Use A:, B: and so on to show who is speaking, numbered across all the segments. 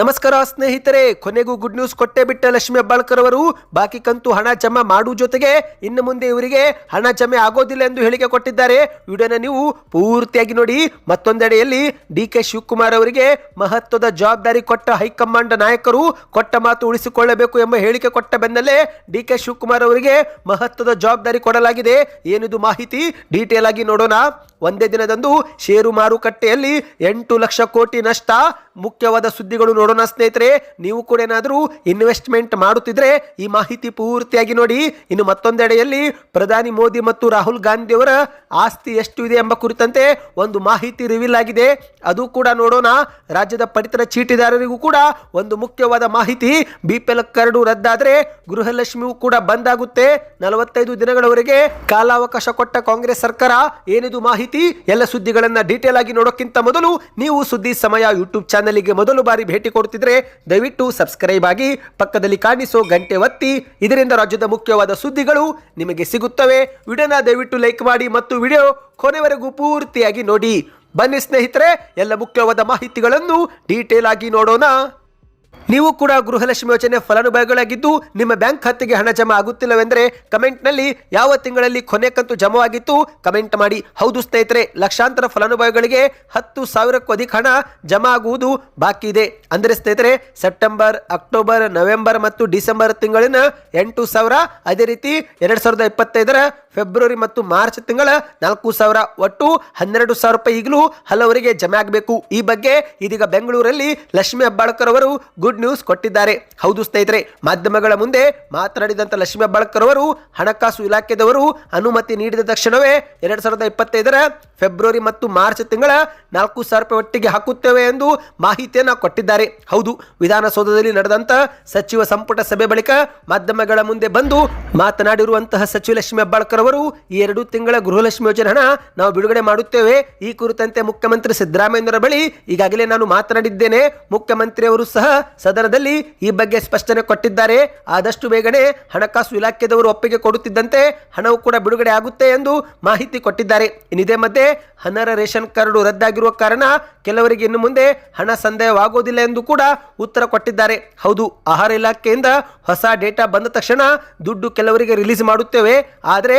A: ನಮಸ್ಕಾರ ಸ್ನೇಹಿತರೆ, ಕೊನೆಗೂ ಗುಡ್ ನ್ಯೂಸ್ ಕೊಟ್ಟೆ ಬಿಟ್ಟ ಲಕ್ಷ್ಮಿ ಹೆಬ್ಬಾಳ್ಕರ್ ಅವರು. ಬಾಕಿ ಕಂತು ಹಣ ಜಮಾ ಮಾಡುವ ಜೊತೆಗೆ ಇನ್ನು ಮುಂದೆ ಇವರಿಗೆ ಹಣ ಜಮೆ ಆಗೋದಿಲ್ಲ ಎಂದು ಹೇಳಿಕೆ ಕೊಟ್ಟಿದ್ದಾರೆ. ವಿಡಿಯೋನ ನೀವು ಪೂರ್ತಿಯಾಗಿ ನೋಡಿ. ಮತ್ತೊಂದೆಡೆಯಲ್ಲಿ ಡಿ ಕೆ ಶಿವಕುಮಾರ್ ಅವರಿಗೆ ಮಹತ್ವದ ಜವಾಬ್ದಾರಿ ಕೊಟ್ಟ ಹೈಕಮಾಂಡ್ ನಾಯಕರು ಕೊಟ್ಟ ಮಾತು ಉಳಿಸಿಕೊಳ್ಳಬೇಕು ಎಂಬ ಹೇಳಿಕೆ ಕೊಟ್ಟ ಬೆನ್ನಲ್ಲೇ ಡಿ ಕೆ ಶಿವಕುಮಾರ್ ಅವರಿಗೆ ಮಹತ್ವದ ಜವಾಬ್ದಾರಿ ಕೊಡಲಾಗಿದೆ. ಏನಿದು ಮಾಹಿತಿ? ಡೀಟೇಲ್ ಆಗಿ ನೋಡೋಣ. ಒಂದೇ ದಿನದಂದು ಷೇರು ಮಾರುಕಟ್ಟೆಯಲ್ಲಿ ಎಂಟು ಲಕ್ಷ ಕೋಟಿ ನಷ್ಟ. ಮುಖ್ಯವಾದ ಸುದ್ದಿಗಳು ನೋಡೋಣ ಸ್ನೇಹಿತರೆ, ನೀವು ಕೂಡ ಏನಾದರೂ ಇನ್ವೆಸ್ಟ್ಮೆಂಟ್ ಮಾಡುತ್ತಿದ್ರೆ ಈ ಮಾಹಿತಿ ಪೂರ್ತಿಯಾಗಿ ನೋಡಿ. ಇನ್ನು ಮತ್ತೊಂದೆಡೆಯಲ್ಲಿ ಪ್ರಧಾನಿ ಮೋದಿ ಮತ್ತು ರಾಹುಲ್ ಗಾಂಧಿಯವರ ಆಸ್ತಿ ಎಷ್ಟು ಇದೆ ಎಂಬ ಕುರಿತಂತೆ ಒಂದು ಮಾಹಿತಿ ರಿವೀಲ್ ಆಗಿದೆ. ಅದು ಕೂಡ ನೋಡೋಣ. ರಾಜ್ಯದ ಪಡಿತರ ಚೀಟಿದಾರರಿಗೂ ಕೂಡ ಒಂದು ಮುಖ್ಯವಾದ ಮಾಹಿತಿ. ಬಿ ಪಿ ಎಲ್ ಕರಡು ರದ್ದಾದ್ರೆ ಗೃಹಲಕ್ಷ್ಮಿಯೂ ಕೂಡ ಬಂದ್ ಆಗುತ್ತೆ ನಲವತ್ತೈದು ದಿನಗಳವರೆಗೆ ಕಾಲಾವಕಾಶ ಕೊಟ್ಟ ಕಾಂಗ್ರೆಸ್ ಸರ್ಕಾರ ಏನಿದು ಮಾಹಿತಿ? ಎಲ್ಲ ಸುದ್ದಿಗಳನ್ನ ಡೀಟೇಲ್ ಆಗಿ ನೋಡೋಕ್ಕಿಂತ ಮೊದಲು ನೀವು ಸುದ್ದಿ ಸಮಯ ಯೂಟ್ಯೂಬ್ ಚಾನಲ್ಗೆ ಮೊದಲು ಬಾರಿ ಭೇಟಿ ಕೊಡ್ತಿದ್ರೆ ದಯವಿಟ್ಟು ಸಬ್ಸ್ಕ್ರೈಬ್ ಆಗಿ ಪಕ್ಕದಲ್ಲಿ ಕಾಣಿಸೋ ಗಂಟೆ ಒತ್ತಿ. ಇದರಿಂದ ರಾಜ್ಯದ ಮುಖ್ಯವಾದ ಸುದ್ದಿಗಳು ನಿಮಗೆ ಸಿಗುತ್ತವೆ. ವಿಡಿಯೋನ ದಯವಿಟ್ಟು ಲೈಕ್ ಮಾಡಿ ಮತ್ತು ವಿಡಿಯೋ ಕೊನೆವರೆಗೂ ಪೂರ್ತಿಯಾಗಿ ನೋಡಿ. ಬನ್ನಿ ಸ್ನೇಹಿತರೆ, ಎಲ್ಲ ಮುಖ್ಯವಾದ ಮಾಹಿತಿಗಳನ್ನು ಡೀಟೇಲ್ ಆಗಿ ನೋಡೋಣ. ನೀವು ಕೂಡ ಗೃಹಲಕ್ಷ್ಮಿ ಯೋಜನೆ ಫಲಾನುಭವಿಗಳಾಗಿದ್ದು ನಿಮ್ಮ ಬ್ಯಾಂಕ್ ಖಾತೆಗೆ ಹಣ ಜಮಾ ಆಗುತ್ತಿಲ್ಲವೆಂದರೆ ಕಮೆಂಟ್ನಲ್ಲಿ ಯಾವ ತಿಂಗಳಲ್ಲಿ ಕೊನೆ ಕಂತು ಜಮಾವಾಗಿತ್ತು ಕಮೆಂಟ್ ಮಾಡಿ. ಹೌದು ಸ್ನೇಹಿತರೆ, ಲಕ್ಷಾಂತರ ಫಲಾನುಭವಿಗಳಿಗೆ ಹತ್ತು ಸಾವಿರಕ್ಕೂ ಅಧಿಕ ಹಣ ಜಮಾ ಆಗುವುದು ಬಾಕಿ ಇದೆ. ಅಂದರೆ ಸ್ನೇಹಿತರೆ, ಸೆಪ್ಟೆಂಬರ್, ಅಕ್ಟೋಬರ್, ನವೆಂಬರ್ ಮತ್ತು ಡಿಸೆಂಬರ್ ತಿಂಗಳಿನ ಎಂಟು ಸಾವಿರ, ಅದೇ ರೀತಿ ಎರಡು ಸಾವಿರದ ಇಪ್ಪತ್ತೈದರ ಫೆಬ್ರವರಿ ಮತ್ತು ಮಾರ್ಚ್ ತಿಂಗಳ ನಾಲ್ಕು ಸಾವಿರ ಒಟ್ಟು ಹನ್ನೆರಡು ಸಾವಿರ ರೂಪಾಯಿ ಈಗಲೂ ಹಲವರಿಗೆ ಜಮೆ ಆಗಬೇಕು. ಈ ಬಗ್ಗೆ ಇದೀಗ ಬೆಂಗಳೂರಲ್ಲಿ ಲಕ್ಷ್ಮಿ ಹೆಬ್ಬಾಳ್ಕರ್ ಅವರು ಗುಡ್ ನ್ಯೂಸ್ ಕೊಟ್ಟಿದ್ದಾರೆ. ಹೌದು ಸ್ನೇಹಿತರೆ, ಮಾಧ್ಯಮಗಳ ಮುಂದೆ ಮಾತನಾಡಿದಂತ ಲಕ್ಷ್ಮಿ ಹೆಬ್ಬಾಳ್ಕರ್ ಅವರು ಹಣಕಾಸು ಇಲಾಖೆದವರು ಅನುಮತಿ ನೀಡಿದ ತಕ್ಷಣವೇ ಎರಡು ಸಾವಿರದ ಇಪ್ಪತ್ತೈದರ ಫೆಬ್ರವರಿ ಮತ್ತು ಮಾರ್ಚ್ ತಿಂಗಳ ನಾಲ್ಕು ಸಾವಿರ ರೂಪಾಯಿ ಒಟ್ಟಿಗೆ ಹಾಕುತ್ತೇವೆ ಎಂದು ಮಾಹಿತಿಯನ್ನು ಕೊಟ್ಟಿದ್ದಾರೆ. ಹೌದು, ವಿಧಾನಸೌಧದಲ್ಲಿ ನಡೆದಂಥ ಸಚಿವ ಸಂಪುಟ ಸಭೆ ಬಳಿಕ ಮಾಧ್ಯಮಗಳ ಮುಂದೆ ಬಂದು ಮಾತನಾಡಿರುವಂತಹ ಸಚಿವ ಲಕ್ಷ್ಮಿ ಹೆಬ್ಬಾಳ್ಕರ್ ಅವರು ಈ ಎರಡು ತಿಂಗಳ ಗೃಹಲಕ್ಷ್ಮಿ ಯೋಜನೆ ಹಣ ನಾವು ಬಿಡುಗಡೆ ಮಾಡುತ್ತೇವೆ. ಈ ಕುರಿತಂತೆ ಮುಖ್ಯಮಂತ್ರಿ ಸಿದ್ದರಾಮಯ್ಯರ ಬಳಿ ಈಗಾಗಲೇ ನಾನು ಮಾತನಾಡಿದ್ದೇನೆ. ಮುಖ್ಯಮಂತ್ರಿಯವರು ಸಹ ಸದನದಲ್ಲಿ ಈ ಬಗ್ಗೆ ಸ್ಪಷ್ಟನೆ ಕೊಟ್ಟಿದ್ದಾರೆ. ಆದಷ್ಟು ಬೇಗನೆ ಹಣಕಾಸು ಇಲಾಖೆದವರು ಒಪ್ಪಿಗೆ ಕೊಡುತ್ತಿದ್ದಂತೆ ಹಣವು ಕೂಡ ಬಿಡುಗಡೆ ಆಗುತ್ತೆ ಎಂದು ಮಾಹಿತಿ ಕೊಟ್ಟಿದ್ದಾರೆ. ಇನ್ನಿದೇ ಮಧ್ಯೆ ಹನರ ರೇಷನ್ ಕಾರ್ಡು ರದ್ದಾಗಿರುವ ಕಾರಣ ಕೆಲವರಿಗೆ ಇನ್ನು ಮುಂದೆ ಹಣ ಸಂದೇಹವಾಗುವುದಿಲ್ಲ ಎಂದು ಕೂಡ ಉತ್ತರ ಕೊಟ್ಟಿದ್ದಾರೆ. ಹೌದು, ಆಹಾರ ಇಲಾಖೆಯಿಂದ ಹೊಸ ಡೇಟಾ ಬಂದ ತಕ್ಷಣ ದುಡ್ಡು ಕೆಲವರಿಗೆ ರಿಲೀಸ್ ಮಾಡುತ್ತೇವೆ. ಆದರೆ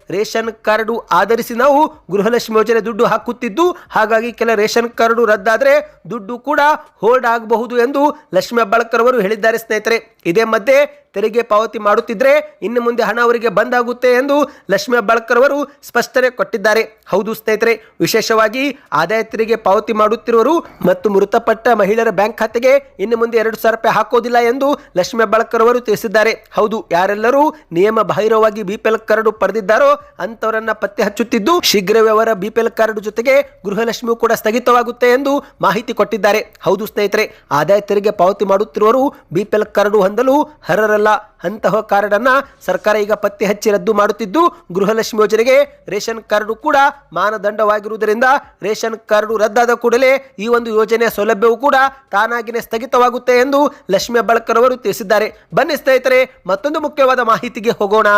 A: ರೇಷನ್ ಕಾರ್ಡು ಆಧರಿಸಿ ನಾವು ಗೃಹಲಕ್ಷ್ಮಿ ಯೋಜನೆ ದುಡ್ಡು ಹಾಕುತ್ತಿದ್ದು, ಹಾಗಾಗಿ ಕೆಲ ರೇಷನ್ ಕಾರ್ಡು ರದ್ದಾದರೆ ದುಡ್ಡು ಕೂಡ ಹೋಲ್ಡ್ ಆಗಬಹುದು ಎಂದು ಲಕ್ಷ್ಮಿ ಹೆಬ್ಬಾಳ್ಕರ್ ಅವರು ಹೇಳಿದ್ದಾರೆ ಸ್ನೇಹಿತರೆ. ಇದೇ ಮಧ್ಯೆ ತೆರಿಗೆ ಪಾವತಿ ಮಾಡುತ್ತಿದ್ರೆ ಇನ್ನು ಮುಂದೆ ಹಣ ಅವರಿಗೆ ಬಂದಾಗುತ್ತೆ ಎಂದು ಲಕ್ಷ್ಮಿ ಹೆಬ್ಬಾಳ್ಕರ್ ಅವರು ಸ್ಪಷ್ಟನೆ ಕೊಟ್ಟಿದ್ದಾರೆ. ಹೌದು ಸ್ನೇಹಿತರೆ, ವಿಶೇಷವಾಗಿ ಆದಾಯ ತೆರಿಗೆ ಪಾವತಿ ಮಾಡುತ್ತಿರುವರು ಮತ್ತು ಮೃತಪಟ್ಟ ಮಹಿಳೆಯರ ಬ್ಯಾಂಕ್ ಖಾತೆಗೆ ಇನ್ನು ಮುಂದೆ ಎರಡು ಸಾವಿರ ರೂಪಾಯಿ ಹಾಕೋದಿಲ್ಲ ಎಂದು ಲಕ್ಷ್ಮಿ ಹೆಬ್ಬಾಳ್ಕರ್ ಅವರು ತಿಳಿಸಿದ್ದಾರೆ. ಹೌದು, ಯಾರೆಲ್ಲರೂ ನಿಯಮ ಬಾಹಿರವಾಗಿ ಬಿಪಿಎಲ್ ಕಾರ್ಡು ಪಡೆದಿದ್ದಾರೋ ಅಂತವರನ್ನ ಪತ್ತೆ ಹಚ್ಚುತ್ತಿದ್ದು ಶೀಘ್ರವೇ ಅವರ ಬಿಪಿಎಲ್ ಕಾರ್ಡ್ ಜೊತೆಗೆ ಗೃಹಲಕ್ಷ್ಮಿಯು ಕೂಡ ಸ್ಥಗಿತವಾಗುತ್ತೆ ಎಂದು ಮಾಹಿತಿ ಕೊಟ್ಟಿದ್ದಾರೆ. ಹೌದು ಸ್ನೇಹಿತರೆ, ಆದಾಯ ತೆರಿಗೆ ಪಾವತಿ ಮಾಡುತ್ತಿರುವವರು ಬಿಪಿಎಲ್ ಕಾರ್ಡ್ ಹೊಂದಲು ಹರರಲ್ಲ ಅಂತಹ ಕಾರ್ಡ್ ಅನ್ನ ಸರ್ಕಾರ ಈಗ ಪತ್ತೆ ಹಚ್ಚಿ ರದ್ದು ಮಾಡುತ್ತಿದ್ದು, ಗೃಹಲಕ್ಷ್ಮಿ ಯೋಜನೆಗೆ ರೇಷನ್ ಕಾರ್ಡ್ ಕೂಡ ಮಾನದಂಡವಾಗಿರುವುದರಿಂದ ರೇಷನ್ ಕಾರ್ಡ್ ರದ್ದಾದ ಕೂಡಲೇ ಈ ಒಂದು ಯೋಜನೆಯ ಸೌಲಭ್ಯವೂ ಕೂಡ ತಾನಾಗಿನೇ ಸ್ಥಗಿತವಾಗುತ್ತೆ ಎಂದು ಲಕ್ಷ್ಮಿ ಹೆಬ್ಬಾಳ್ಕರ್ ಅವರು ತಿಳಿಸಿದ್ದಾರೆ. ಬನ್ನಿ ಸ್ನೇಹಿತರೆ, ಮತ್ತೊಂದು ಮುಖ್ಯವಾದ ಮಾಹಿತಿಗೆ ಹೋಗೋಣ.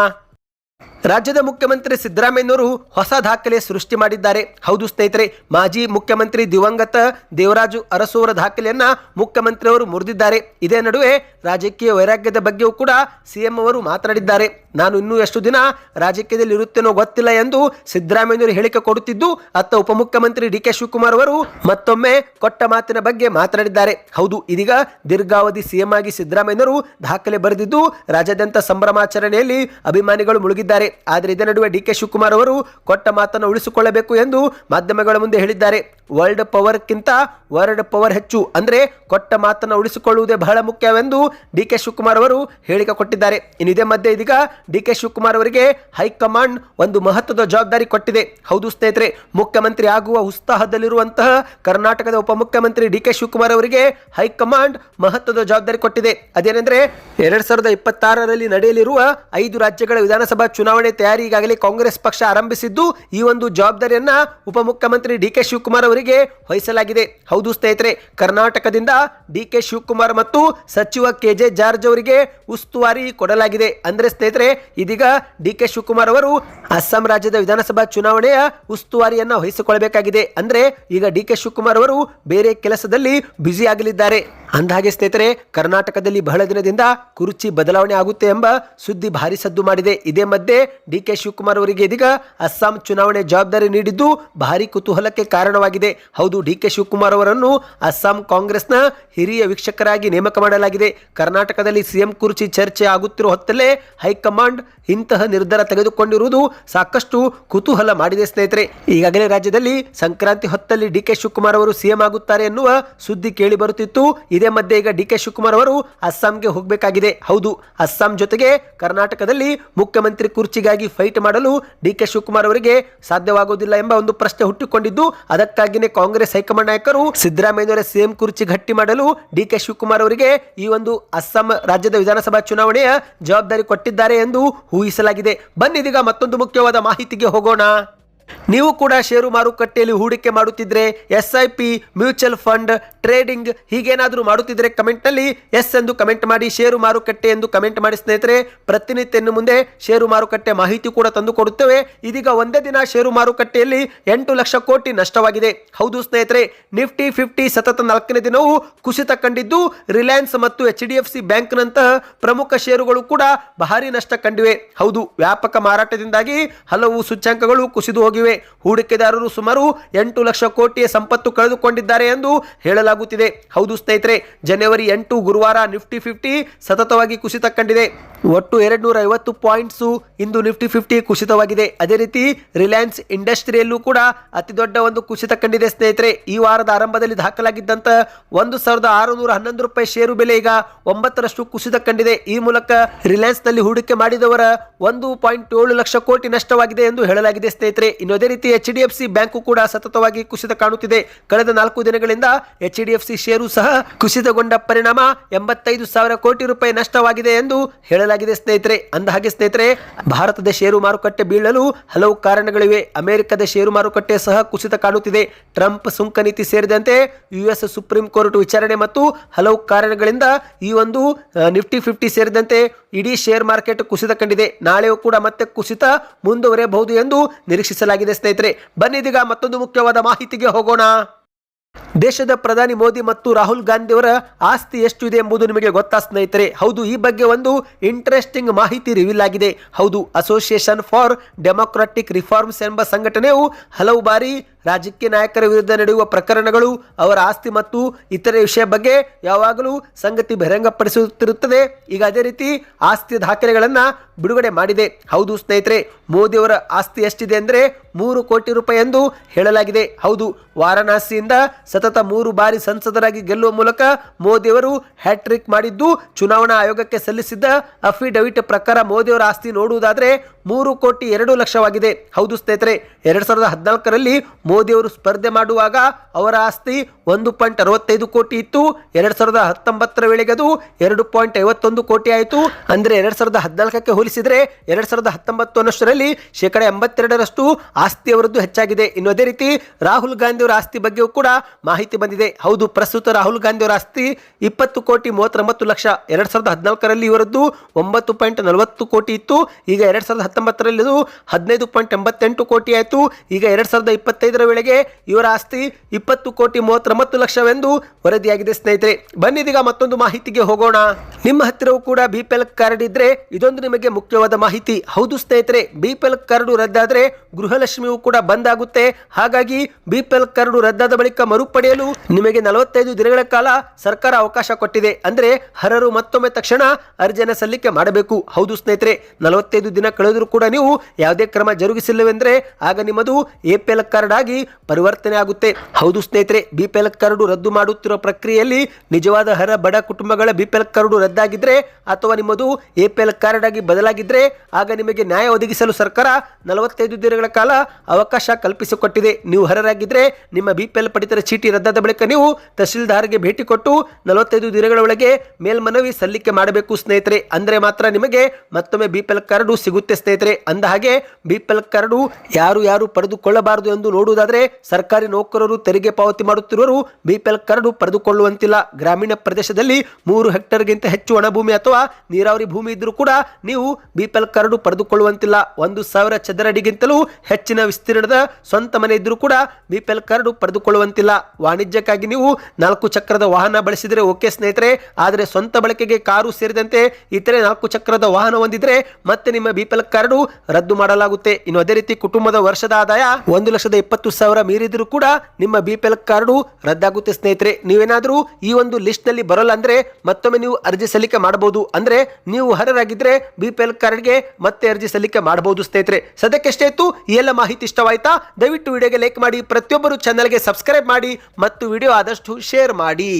A: ರಾಜ್ಯದ ಮುಖ್ಯಮಂತ್ರಿ ಸಿದ್ದರಾಮಯ್ಯನವರು ಹೊಸ ದಾಖಲೆ ಸೃಷ್ಟಿ ಮಾಡಿದ್ದಾರೆ. ಹೌದು ಸ್ನೇಹಿತರೆ, ಮಾಜಿ ಮುಖ್ಯಮಂತ್ರಿ ದಿವಂಗತ ದೇವರಾಜು ಅರಸು ದಾಖಲೆಯನ್ನ ಮುಖ್ಯಮಂತ್ರಿಯವರು ಮುರಿದಿದ್ದಾರೆ. ಇದೇ ನಡುವೆ ರಾಜಕೀಯ ವೈರಾಗ್ಯದ ಬಗ್ಗೆಯೂ ಕೂಡ ಸಿಎಂ ಅವರು ಮಾತನಾಡಿದ್ದಾರೆ. ನಾನು ಇನ್ನೂ ಎಷ್ಟು ದಿನ ರಾಜಕೀಯದಲ್ಲಿ ಇರುತ್ತೇನೋ ಗೊತ್ತಿಲ್ಲ ಎಂದು ಸಿದ್ದರಾಮಯ್ಯನವರು ಹೇಳಿಕೆ ಕೊಡುತ್ತಿದ್ದು, ಅತ್ತ ಉಪಮುಖ್ಯಮಂತ್ರಿ ಡಿ ಕೆ ಶಿವಕುಮಾರ್ ಅವರು ಮತ್ತೊಮ್ಮೆ ಕೊಟ್ಟ ಮಾತಿನ ಬಗ್ಗೆ ಮಾತನಾಡಿದ್ದಾರೆ. ಹೌದು, ಇದೀಗ ದೀರ್ಘಾವಧಿ ಸಿಎಂ ಆಗಿ ಸಿದ್ದರಾಮಯ್ಯನವರು ದಾಖಲೆ ಬರೆದಿದ್ದು, ರಾಜ್ಯಾದ್ಯಂತ ಸಂಭ್ರಮಾಚರಣೆಯಲ್ಲಿ ಅಭಿಮಾನಿಗಳು ಮುಳುಗಿದ್ದಾರೆ. ಆದರೆ ಇದರ ನಡುವೆ ಡಿ ಕೆ ಶಿವಕುಮಾರ್ ಅವರು ಕೊಟ್ಟ ಮಾತನ್ನು ಉಳಿಸಿಕೊಳ್ಳಬೇಕು ಎಂದು ಮಾಧ್ಯಮಗಳ ಮುಂದೆ ಹೇಳಿದ್ದಾರೆ. ವರ್ಲ್ಡ್ ಪವರ್ಕ್ಕಿಂತ ವರ್ಲ್ಡ್ ಪವರ್ ಹೆಚ್ಚು ಅಂದ್ರೆ ಕೊಟ್ಟ ಮಾತನ್ನು ಉಳಿಸಿಕೊಳ್ಳುವುದೇ ಬಹಳ ಮುಖ್ಯವೆಂದು ಡಿ ಕೆ ಶಿವಕುಮಾರ್ ಅವರು ಹೇಳಿಕೆ ಕೊಟ್ಟಿದ್ದಾರೆ. ಇನ್ನು ಇದೇ ಮಧ್ಯೆ ಇದೀಗ ಡಿ ಕೆ ಶಿವಕುಮಾರ್ ಅವರಿಗೆ ಹೈಕಮಾಂಡ್ ಒಂದು ಮಹತ್ವದ ಜವಾಬ್ದಾರಿ ಕೊಟ್ಟಿದೆ. ಹೌದು ಸ್ನೇಹಿತರೆ, ಮುಖ್ಯಮಂತ್ರಿ ಆಗುವ ಉತ್ಸಾಹದಲ್ಲಿರುವಂತಹ ಕರ್ನಾಟಕದ ಉಪಮುಖ್ಯಮಂತ್ರಿ ಡಿ ಕೆ ಶಿವಕುಮಾರ್ ಅವರಿಗೆ ಹೈಕಮಾಂಡ್ ಮಹತ್ವದ ಜವಾಬ್ದಾರಿ ಕೊಟ್ಟಿದೆ. ಅದೇನೆಂದ್ರೆ ಎರಡ್ ಸಾವಿರದ ಇಪ್ಪತ್ತಾರರಲ್ಲಿ ನಡೆಯಲಿರುವ ಐದು ರಾಜ್ಯಗಳ ವಿಧಾನಸಭಾ ಚುನಾವಣೆ ತಯಾರಿ ಈಗಾಗಲೇ ಕಾಂಗ್ರೆಸ್ ಪಕ್ಷ ಆರಂಭಿಸಿದ್ದು ಈ ಒಂದು ಜವಾಬ್ದಾರಿಯನ್ನ ಉಪಮುಖ್ಯಮಂತ್ರಿ ಡಿ ಕೆ ಶಿವಕುಮಾರ್ ಅವರಿಗೆ ವಹಿಸಲಾಗಿದೆ. ಹೌದು ಸ್ನೇಹಿತರೆ, ಕರ್ನಾಟಕದಿಂದ ಡಿ ಕೆ ಶಿವಕುಮಾರ್ ಮತ್ತು ಸಚಿವ ಕೆ ಜೆ ಜಾರ್ಜ್ ಅವರಿಗೆ ಉಸ್ತುವಾರಿ ಕೊಡಲಾಗಿದೆ. ಅಂದ್ರೆ ಸ್ನೇಹಿತರೆ, ಇದೀಗ ಡಿ ಕೆ ಶಿವಕುಮಾರ್ ಅವರು ಅಸ್ಸಾಂ ರಾಜ್ಯದ ವಿಧಾನಸಭಾ ಚುನಾವಣೆಯ ಉಸ್ತುವಾರಿಯನ್ನ ವಹಿಸಿಕೊಳ್ಳಬೇಕಾಗಿದೆ. ಅಂದ್ರೆ ಈಗ ಡಿ ಕೆ ಶಿವಕುಮಾರ್ ಅವರು ಬೇರೆ ಕೆಲಸದಲ್ಲಿ ಬ್ಯುಸಿ ಆಗಲಿದ್ದಾರೆ. ಅಂದಹಾಗೆ ಸ್ನೇಹಿತರೆ, ಕರ್ನಾಟಕದಲ್ಲಿ ಬಹಳ ದಿನದಿಂದ ಕುರ್ಚಿ ಬದಲಾವಣೆ ಆಗುತ್ತೆ ಎಂಬ ಸುದ್ದಿ ಭಾರಿ ಸದ್ದು ಮಾಡಿದೆ. ಇದೇ ಮಧ್ಯೆ ಡಿ ಕೆ ಶಿವಕುಮಾರ್ ಅವರಿಗೆ ಇದೀಗ ಅಸ್ಸಾಂ ಚುನಾವಣೆ ಜವಾಬ್ದಾರಿ ನೀಡಿದ್ದು ಭಾರಿ ಕುತೂಹಲಕ್ಕೆ ಕಾರಣವಾಗಿದೆ. ಹೌದು, ಡಿ ಕೆ ಶಿವಕುಮಾರ್ ಅವರನ್ನು ಅಸ್ಸಾಂ ಕಾಂಗ್ರೆಸ್ನ ಹಿರಿಯ ವೀಕ್ಷಕರಾಗಿ ನೇಮಕ ಮಾಡಲಾಗಿದೆ. ಕರ್ನಾಟಕದಲ್ಲಿ ಸಿಎಂ ಕುರ್ಚಿ ಚರ್ಚೆ ಆಗುತ್ತಿರುವ ಹೊತ್ತಲ್ಲೇ ಹೈಕಮಾಂಡ್ ಇಂತಹ ನಿರ್ಧಾರ ತೆಗೆದುಕೊಂಡಿರುವುದು ಸಾಕಷ್ಟು ಕುತೂಹಲ ಮಾಡಿದೆ ಸ್ನೇಹಿತರೆ. ಈಗಾಗಲೇ ರಾಜ್ಯದಲ್ಲಿ ಸಂಕ್ರಾಂತಿ ಹೊತ್ತಲ್ಲಿ ಡಿ ಕೆ ಶಿವಕುಮಾರ್ ಅವರು ಸಿಎಂ ಆಗುತ್ತಾರೆ ಎನ್ನುವ ಸುದ್ದಿ ಕೇಳಿ ಬರುತ್ತಿತ್ತು. ಇದೇ ಮಧ್ಯೆ ಈಗ ಡಿ ಕೆ ಶಿವಕುಮಾರ್ ಅವರು ಅಸ್ಸಾಂಗೆ ಹೋಗಬೇಕಾಗಿದೆ. ಹೌದು, ಅಸ್ಸಾಂ ಜೊತೆಗೆ ಕರ್ನಾಟಕದಲ್ಲಿ ಮುಖ್ಯಮಂತ್ರಿ ಕುರ್ಚಿಗಾಗಿ ಫೈಟ್ ಮಾಡಲು ಡಿ ಕೆ ಶಿವಕುಮಾರ್ ಅವರಿಗೆ ಸಾಧ್ಯವಾಗುವುದಿಲ್ಲ ಎಂಬ ಒಂದು ಪ್ರಶ್ನೆ ಹುಟ್ಟಿಕೊಂಡಿದ್ದು ಅದಕ್ಕಾಗಿಯೇ ಕಾಂಗ್ರೆಸ್ ಹೈಕಮಾಂಡ್ ನಾಯಕರು ಸಿದ್ದರಾಮಯ್ಯವರ ಸಿಎಂ ಕುರ್ಚಿ ಗಟ್ಟಿ ಮಾಡಲು ಡಿ ಕೆ ಶಿವಕುಮಾರ್ ಅವರಿಗೆ ಈ ಒಂದು ಅಸ್ಸಾಂ ರಾಜ್ಯದ ವಿಧಾನಸಭಾ ಚುನಾವಣೆಯ ಜವಾಬ್ದಾರಿ ಕೊಟ್ಟಿದ್ದಾರೆ ಎಂದು ಊಹಿಸಲಾಗಿದೆ. ಬನ್ನಿದೀಗ ಮತ್ತೊಂದು ಮುಖ್ಯವಾದ ಮಾಹಿತಿಗೆ ಹೋಗೋಣ. ನೀವು ಕೂಡ ಷೇರು ಮಾರುಕಟ್ಟೆಯಲ್ಲಿ ಹೂಡಿಕೆ ಮಾಡುತ್ತಿದ್ರೆ S I P, mutual fund, trading ಹೀಗೇನಾದರೂ ಮಾಡುತ್ತಿದ್ರೆ ಕಮೆಂಟ್ನಲ್ಲಿ ಎಸ್ ಎಂದು ಕಮೆಂಟ್ ಮಾಡಿ, ಷೇರು ಮಾರುಕಟ್ಟೆ ಎಂದು ಕಮೆಂಟ್ ಮಾಡಿ ಸ್ನೇಹಿತರೆ. ಪ್ರತಿನಿತ್ಯ ಇನ್ನು ಮುಂದೆ ಷೇರು ಮಾರುಕಟ್ಟೆ ಮಾಹಿತಿ ಕೂಡ ತಂದುಕೊಡುತ್ತೇವೆ ಇದೀಗ ಒಂದೇ ದಿನ ಷೇರು ಮಾರುಕಟ್ಟೆಯಲ್ಲಿ ಎಂಟು ಲಕ್ಷ ಕೋಟಿ ನಷ್ಟವಾಗಿದೆ. ಹೌದು ಸ್ನೇಹಿತರೆ, ನಿಫ್ಟಿ ಫಿಫ್ಟಿ ಸತತ ನಾಲ್ಕನೇ ದಿನವೂ ಕುಸಿತ ಕಂಡಿದ್ದು ರಿಲಯನ್ಸ್ ಮತ್ತು ಎಚ್ ಡಿ ಎಫ್ ಸಿ ಬ್ಯಾಂಕ್ನಂತಹ ಪ್ರಮುಖ ಷೇರುಗಳು ಕೂಡ ಭಾರಿ ನಷ್ಟ ಕಂಡಿವೆ. ಹೌದು, ವ್ಯಾಪಕ ಮಾರಾಟದಿಂದಾಗಿ ಹಲವು ಸೂಚ್ಯಾಂಕಗಳು ಕುಸಿದು ಹೋಗಿವೆ. ಹೂಡಿಕೆದಾರರು ಸುಮಾರು ಎಂಟು ಲಕ್ಷ ಕೋಟಿಯ ಸಂಪತ್ತು ಕಳೆದುಕೊಂಡಿದ್ದಾರೆ ಎಂದು ಹೇಳಲಾಗುತ್ತಿದೆ. ಹೌದು ಸ್ನೇಹಿತರೆ, ಜನವರಿ ಎಂಟು ಗುರುವಾರ ನಿಫ್ಟಿ ಫಿಫ್ಟಿ ಸತತವಾಗಿ ಕುಸಿತ ಕಂಡಿದೆ. ಒಟ್ಟು ಎರಡು ನೂರ ಐವತ್ತು ಪಾಯಿಂಟ್ಸು ಇಂದು ನಿಫ್ಟಿ ಫಿಫ್ಟಿ ಕುಸಿತವಾಗಿದೆ. ಅದೇ ರೀತಿ, ರಿಲಯನ್ಸ್ ಇಂಡಸ್ಟ್ರಿಯಲ್ಲೂ ಕೂಡ ಅತಿ ದೊಡ್ಡ ಒಂದು ಕುಸಿತ ಕಂಡಿದೆ ಸ್ನೇಹಿತರೆ. ಈ ವಾರದ ಆರಂಭದಲ್ಲಿ ದಾಖಲಾಗಿದ್ದಂತ ಒಂದು ಸಾವಿರದ ಆರುನೂರ ಹನ್ನೊಂದು ರೂಪಾಯಿ ಷೇರು ಬೆಲೆ ಈಗ ಒಂಬತ್ತರಷ್ಟು ಕುಸಿತ ಕಂಡಿದೆ. ಈ ಮೂಲಕ ರಿಲಯನ್ಸ್ನಲ್ಲಿ ಹೂಡಿಕೆ ಮಾಡಿದವರ ಒಂದು ಪಾಯಿಂಟ್ ಏಳು ಲಕ್ಷ ಕೋಟಿ ನಷ್ಟವಾಗಿದೆ ಎಂದು ಹೇಳಲಾಗಿದೆ ಸ್ನೇಹಿತರೆ. ಇನ್ನು ಅದೇ ರೀತಿ H D F C bank ಕೂಡ ಸತತವಾಗಿ ಕುಸಿತ ಕಾಣುತ್ತಿದೆ. ಕಳೆದ ನಾಲ್ಕು ದಿನಗಳಿಂದ ಎಚ್ ಡಿ ಎಫ್ ಸಿ ಷೇರು ಸಹ ಕುಸಿತಗೊಂಡ ಪರಿಣಾಮ ಎಂಬತ್ತೈದು ಸಾವಿರ ಕೋಟಿ ರೂಪಾಯಿ ನಷ್ಟವಾಗಿದೆ ಎಂದು ಹೇಳಲಾಗಿದೆ ಸ್ನೇಹಿತರೆ. ಅಂದ ಹಾಗೆ ಸ್ನೇಹಿತರೆ, ಭಾರತದ ಷೇರು ಮಾರುಕಟ್ಟೆ ಬೀಳಲು ಹಲವು ಕಾರಣಗಳಿವೆ. ಅಮೆರಿಕದ ಷೇರು ಮಾರುಕಟ್ಟೆ ಸಹ ಕುಸಿತ ಕಾಣುತ್ತಿದೆ. ಟ್ರಂಪ್ ಸುಂಕ ನೀತಿ ಸೇರಿದಂತೆ ಯುಎಸ್ ಸುಪ್ರೀಂ ಕೋರ್ಟ್ ವಿಚಾರಣೆ ಮತ್ತು ಹಲವು ಕಾರಣಗಳಿಂದ ಈ ಒಂದು ನಿಫ್ಟಿ ಫಿಫ್ಟಿ ಸೇರಿದಂತೆ ಇಡೀ ಶೇರ್ ಮಾರ್ಕೆಟ್ ಕುಸಿತ ಕಂಡಿದೆ. ನಾಳೆಯೂ ಕೂಡ ಮತ್ತೆ ಕುಸಿತ ಮುಂದುವರೆಯಬಹುದು ಎಂದು ನಿರೀಕ್ಷಿಸಲಾಗಿದೆ. ಸ್ನೇಹಿತರೆ. ಬನ್ನಿದೀಗ ಮತ್ತೊಂದು ಮುಖ್ಯವಾದ ಮಾಹಿತಿಗೆ ಹೋಗೋಣ. ದೇಶದ ಪ್ರಧಾನಿ ಮೋದಿ ಮತ್ತು ರಾಹುಲ್ ಗಾಂಧಿ ಅವರ ಆಸ್ತಿ ಎಷ್ಟು ಇದೆ ಎಂಬುದು ನಿಮಗೆ ಗೊತ್ತಾ ಸ್ನೇಹಿತರೆ? ಹೌದು, ಈ ಬಗ್ಗೆ ಒಂದು ಇಂಟ್ರೆಸ್ಟಿಂಗ್ ಮಾಹಿತಿ ರಿವೀಲ್ ಆಗಿದೆ. ಹೌದು ಅಸೋಸಿಯೇಷನ್ ಫಾರ್ ಡೆಮೊಕ್ರಾಟಿಕ್ ರಿಫಾರ್ಮ್ಸ್ ಎಂಬ ಸಂಘಟನೆಯು ಹಲವು ಬಾರಿ ರಾಜಕೀಯ ನಾಯಕರ ವಿರುದ್ಧ ನಡೆಯುವ ಪ್ರಕರಣಗಳು, ಅವರ ಆಸ್ತಿ ಮತ್ತು ಇತರೆ ವಿಷಯ ಬಗ್ಗೆ ಯಾವಾಗಲೂ ಸಂಗತಿ ಬಹಿರಂಗಪಡಿಸುತ್ತಿರುತ್ತದೆ. ಈಗ ಅದೇ ರೀತಿ ಆಸ್ತಿ ದಾಖಲೆಗಳನ್ನು ಬಿಡುಗಡೆ ಮಾಡಿದೆ. ಹೌದು ಸ್ನೇಹಿತರೆ, ಮೋದಿಯವರ ಆಸ್ತಿ ಎಷ್ಟಿದೆ ಅಂದರೆ ಮೂರು ಕೋಟಿ ರೂಪಾಯಿ ಎಂದು ಹೇಳಲಾಗಿದೆ. ಹೌದು, ವಾರಣಾಸಿಯಿಂದ ಸತತ ಮೂರು ಬಾರಿ ಸಂಸದರಾಗಿ ಗೆಲ್ಲುವ ಮೂಲಕ ಮೋದಿಯವರು ಹ್ಯಾಟ್ರಿಕ್ ಮಾಡಿದ್ದು, ಚುನಾವಣಾ ಆಯೋಗಕ್ಕೆ ಸಲ್ಲಿಸಿದ್ದ ಅಫಿಡವಿಟ್ ಪ್ರಕಾರ ಮೋದಿಯವರ ಆಸ್ತಿ ನೋಡುವುದಾದರೆ ಮೂರು ಕೋಟಿ ಎರಡು ಲಕ್ಷವಾಗಿದೆ. ಹೌದು ಸ್ನೇಹಿತರೆ, ಎರಡು ಸಾವಿರದ ಹದಿನಾಲ್ಕರಲ್ಲಿ ಮೋದಿಯವರು ಸ್ಪರ್ಧೆ ಮಾಡುವಾಗ ಅವರ ಆಸ್ತಿ ಒಂದು ಪಾಯಿಂಟ್ ಅರವತ್ತೈದು ಕೋಟಿ ಇತ್ತು. ಎರಡು ಸಾವಿರದ ಹತ್ತೊಂಬತ್ತರ ವೇಳೆಗೆ ಅದು ಎರಡು ಪಾಯಿಂಟ್ ಐವತ್ತೊಂದು ಕೋಟಿ ಆಯಿತು. ಅಂದರೆ ಎರಡು ಸಾವಿರದ ಹದಿನಾಲ್ಕಕ್ಕೆ ಹೋಲಿಸಿದರೆ ಎರಡು ಸಾವಿರದ ಹತ್ತೊಂಬತ್ತು ಅನ್ನೋಷ್ಟರಲ್ಲಿ ಶೇಕಡ ಎಂಬತ್ತೆರಡರಷ್ಟು ಆಸ್ತಿ ಅವರದ್ದು ಹೆಚ್ಚಾಗಿದೆ. ಇನ್ನು ಅದೇ ರೀತಿ ರಾಹುಲ್ ಗಾಂಧಿಯವರ ಆಸ್ತಿ ಬಗ್ಗೆಯೂ ಕೂಡ ಮಾಹಿತಿ ಬಂದಿದೆ. ಹೌದು, ಪ್ರಸ್ತುತ ರಾಹುಲ್ ಗಾಂಧಿಯವರ ಆಸ್ತಿ ಇಪ್ಪತ್ತು ಕೋಟಿ ಮೂವತ್ತೊಂಬತ್ತು ಲಕ್ಷ. ಎರಡು ಸಾವಿರದ ಹದಿನಾಲ್ಕರಲ್ಲಿ ಇವರದ್ದು ಒಂಬತ್ತು ಪಾಯಿಂಟ್ ನಲವತ್ತು ಕೋಟಿ ಇತ್ತು. ಈಗ ಎರಡು ಸಾವಿರದ ಹತ್ತೊಂಬತ್ತರಲ್ಲಿ ಅದು ಹದಿನೈದು ಪಾಯಿಂಟ್ ಎಂಬತ್ತೆಂಟು ಕೋಟಿ ಆಯಿತು. ಈಗ ಎರಡು ಸಾವಿರದ ಇಪ್ಪತ್ತೈದರ ವೇಳೆಗೆ ಇವರ ಆಸ್ತಿ ಇಪ್ಪತ್ತು ಕೋಟಿ ಮೂವತ್ತೊಂಬತ್ತು ಲಕ್ಷವೆಂದು ವರದಿಯಾಗಿದೆ ಸ್ನೇಹಿತರೆ. ಬನ್ನಿದೀಗ ಮತ್ತೊಂದು ಮಾಹಿತಿಗೆ ಹೋಗೋಣ. ನಿಮ್ಮ ಹತ್ತಿರವೂ ಕೂಡ ಬಿ ಪಿ ಕಾರ್ಡ್ ಇದ್ರೆ ಇದೊಂದು ನಿಮಗೆ ಮುಖ್ಯವಾದ ಮಾಹಿತಿ. ಹೌದು ಸ್ನೇಹಿತರೆ ಬಿ ಪಿ ಎಲ್ ಕಾರ್ಡು ರದ್ದಾದ್ರೆ ಗೃಹಲಕ್ಷ್ಮಿಯು ಕೂಡ ಬಂದ್ ಆಗುತ್ತೆ. ಹಾಗಾಗಿ ಬಿ ಪಿ ಎಲ್ ಕಾರ್ಡು ರದ್ದಾದ ಬಳಿಕ ಮರುಪಡೆಯಲು ನಿಮಗೆ ನಲವತ್ತೈದು ದಿನಗಳ ಕಾಲ ಸರ್ಕಾರ ಅವಕಾಶ ಕೊಟ್ಟಿದೆ. ಅಂದ್ರೆ ಹರರು ಮತ್ತೊಮ್ಮೆ ತಕ್ಷಣ ಅರ್ಜಿಯನ್ನು ಸಲ್ಲಿಕೆ ಮಾಡಬೇಕು. ಹೌದು ಸ್ನೇಹಿತರೆ, ನಲವತ್ತೈದು ದಿನ ಕಳೆದರೂ ಕೂಡ ನೀವು ಯಾವುದೇ ಕ್ರಮ ಜರುಗಿಸಿಲ್ಲವೆಂದರೆ ಆಗ ನಿಮ್ಮದು ಎ ಪಿ ಎಲ್ ಕಾರ್ಡ್ ಆಗಿ ಪರಿವರ್ತನೆ ಆಗುತ್ತೆ. ಹೌದು ಸ್ನೇಹಿತರೆ, ಬಿ ಪಿ ಎಲ್ ಕಾರ್ಡು ರದ್ದು ಮಾಡುತ್ತಿರುವ ಪ್ರಕ್ರಿಯೆಯಲ್ಲಿ ನಿಜವಾದ ಹರ ಬಡ ಕುಟುಂಬಗಳ ಬಿ ಪಿ ಎಲ್ ಕಾರ್ಡು ರದ್ದಾಗಿದ್ರೆ ಅಥವಾ ನಿಮ್ಮದು ಎ ಪಿ ಎಲ್ ಕಾರ್ಡ್ ಆಗಿ ಬದಲಾಗಿದ್ರೆ ಆಗ ನಿಮಗೆ ನ್ಯಾಯ ಒದಗಿಸಲು ಸರ್ಕಾರ ನಲವತ್ತೈದು ದಿನಗಳ ಕಾಲ ಅವಕಾಶ ಕಲ್ಪಿಸಿಕೊಟ್ಟಿದೆ. ನೀವು ಹರರಾಗಿದ್ರೆ ನಿಮ್ಮ ಬಿ ಪಿ ಎಲ್ ಪಡಿತರ ಚೀಟಿ ರದ್ದಾದ ಬಳಿಕ ನೀವು ತಹಶೀಲ್ದಾರ್ಗೆ ಭೇಟಿ ಕೊಟ್ಟು ನಲವತ್ತೈದು ದಿನಗಳ ಒಳಗೆ ಮೇಲ್ಮನವಿ ಸಲ್ಲಿಕೆ ಮಾಡಬೇಕು ಸ್ನೇಹಿತರೆ. ಅಂದ್ರೆ ಮಾತ್ರ ನಿಮಗೆ ಮತ್ತೊಮ್ಮೆ ಬಿ ಪಿ ಎಲ್ ಕಾರ್ಡು ಸಿಗುತ್ತೆ ಸ್ನೇಹಿತರೆ. ಸ್ನೇಹಿತರೆ, ಅಂದ ಹಾಗೆ ಬಿ ಪಿ ಎಲ್ ಕಾರ್ಡು ಯಾರು ಯಾರು ಪಡೆದುಕೊಳ್ಳಬಾರದು ಎಂದು ನೋಡುವುದಾದರೆ ಸರ್ಕಾರಿ ನೌಕರರು ತೆರಿಗೆ ಪಾವತಿ ಮಾಡುತ್ತಿರುವರು ಬಿ ಪಿ ಎಲ್ ಕಾರ್ಡು ಪಡೆದುಕೊಳ್ಳುವಂತಿಲ್ಲ. ಗ್ರಾಮೀಣ ಪ್ರದೇಶದಲ್ಲಿ ಮೂರು ಹೆಕ್ಟರ್ಗಿಂತ ಹೆಚ್ಚು ಒಣಭೂಮಿ ಅಥವಾ ನೀರಾವರಿ ಭೂಮಿ ಇದ್ದರೂ ಕೂಡ ನೀವು ಬಿ ಪಿ ಎಲ್ ಕಾರ್ಡು ಪಡೆದುಕೊಳ್ಳುವಂತಿಲ್ಲ. ಒಂದು ಸಾವಿರ ಚದರಡಿಗಿಂತಲೂ ಹೆಚ್ಚಿನ ವಿಸ್ತೀರ್ಣದ ಸ್ವಂತ ಮನೆ ಇದ್ದರೂ ಕೂಡ ಬಿ ಪಿ ಎಲ್ ಕಾರ್ಡು ಪಡೆದುಕೊಳ್ಳುವಂತಿಲ್ಲ. ವಾಣಿಜ್ಯಕ್ಕಾಗಿ ನೀವು ನಾಲ್ಕು ಚಕ್ರದ ವಾಹನ ಬಳಸಿದರೆ ಓಕೆ ಸ್ನೇಹಿತರೆ, ಆದರೆ ಸ್ವಂತ ಬಳಕೆಗೆ ಕಾರು ಸೇರಿದಂತೆ ಇತರೆ ನಾಲ್ಕು ಚಕ್ರದ ವಾಹನ ಹೊಂದಿದ್ರೆ ಮತ್ತೆ ನಿಮ್ಮ ಬಿ ಪಿ ಎಲ್ ಕಾರ್ಡು ರದ್ದು ಮಾಡಲಾಗುತ್ತೆ. ಇನ್ನು ಅದೇ ರೀತಿ ಕುಟುಂಬದ ವರ್ಷದ ಆದಾಯ ಒಂದು ಲಕ್ಷದ ಇಪ್ಪತ್ತು ಸಾವಿರ ಮೀರಿದರೂ ಕೂಡ ನಿಮ್ಮ ಬಿ ಪಿ ಎಲ್ ಕಾರ್ಡು ರದ್ದಾಗುತ್ತೆ ಸ್ನೇಹಿತರೆ. ನೀವೇನಾದರೂ ಈ ಒಂದು ಲಿಸ್ಟ್ನಲ್ಲಿ ಬರಲ್ಲ ಅಂದ್ರೆ ಮತ್ತೊಮ್ಮೆ ನೀವು ಅರ್ಜಿ ಸಲ್ಲಿಕೆ ಮಾಡಬಹುದು. ಅಂದ್ರೆ ನೀವು ಅರ್ಹರಾಗಿದ್ರೆ ಬಿ ಪಿ ಎಲ್ ಕಾರ್ಡ್ಗೆ ಮತ್ತೆ ಅರ್ಜಿ ಸಲ್ಲಿಕೆ ಮಾಡಬಹುದು ಸ್ನೇಹಿತರೆ. ಸದ್ಯಕ್ಕೆ ಇತ್ತು. ಈ ಎಲ್ಲ ಮಾಹಿತಿ ಇಷ್ಟವಾಯ್ತಾ? ದಯವಿಟ್ಟು ವಿಡಿಯೋಗೆ ಲೈಕ್ ಮಾಡಿ. ಪ್ರತಿಯೊಬ್ಬರು ಚಾನಲ್ಗೆ ಸಬ್ಸ್ಕ್ರೈಬ್ ಮಾಡಿ ಮತ್ತು ವಿಡಿಯೋ ಆದಷ್ಟು ಶೇರ್ ಮಾಡಿ.